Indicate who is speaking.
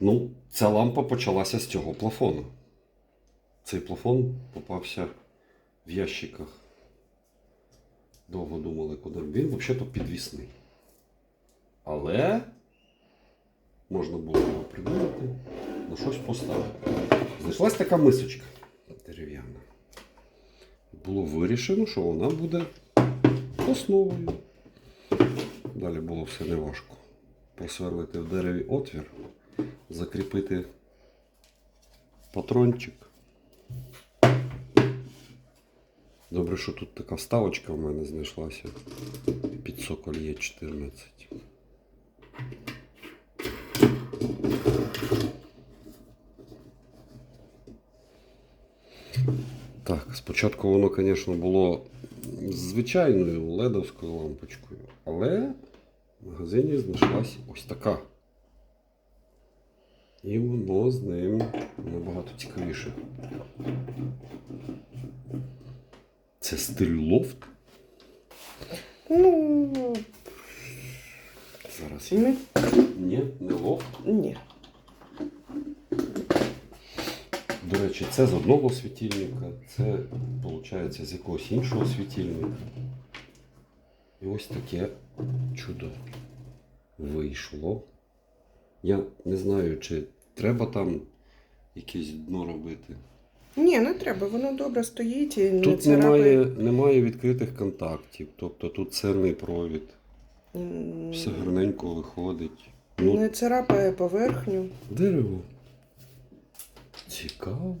Speaker 1: Ну, ця лампа почалася з цього плафону. Цей плафон попався в ящиках. Довго думали, куди. Він взагалі-то підвісний. Але можна було його придумати, на щось поставити. Знайшлась така мисочка дерев'яна. Було вирішено, що вона буде основою. Далі було все неважко. Просверлити в дереві отвір, закріпити патрончик. Добре, що тут така вставочка в мене знайшлася. Під соколь є 14. Так, спочатку воно, звісно, було звичайною ледовською лампочкою, але в магазині знайшлась ось така. І воно з ним набагато цікавіше. Це стиль лофт.
Speaker 2: Ну,
Speaker 1: Зараз я.
Speaker 2: ми...
Speaker 1: Ні, не лофт.
Speaker 2: ні.
Speaker 1: До речі, це з одного світильника, це, виходить, з якогось іншого світильника. І ось таке чудо вийшло. Я не знаю, чи треба там якесь дно робити.
Speaker 2: Ні, не треба, воно добре стоїть і не
Speaker 1: Тут
Speaker 2: царапає.
Speaker 1: немає, немає відкритих контактів, тобто тут цельний провід,
Speaker 2: М,
Speaker 1: все гарненько виходить. Ну,
Speaker 2: Не царапає поверхню.
Speaker 1: дерево. Цікаво.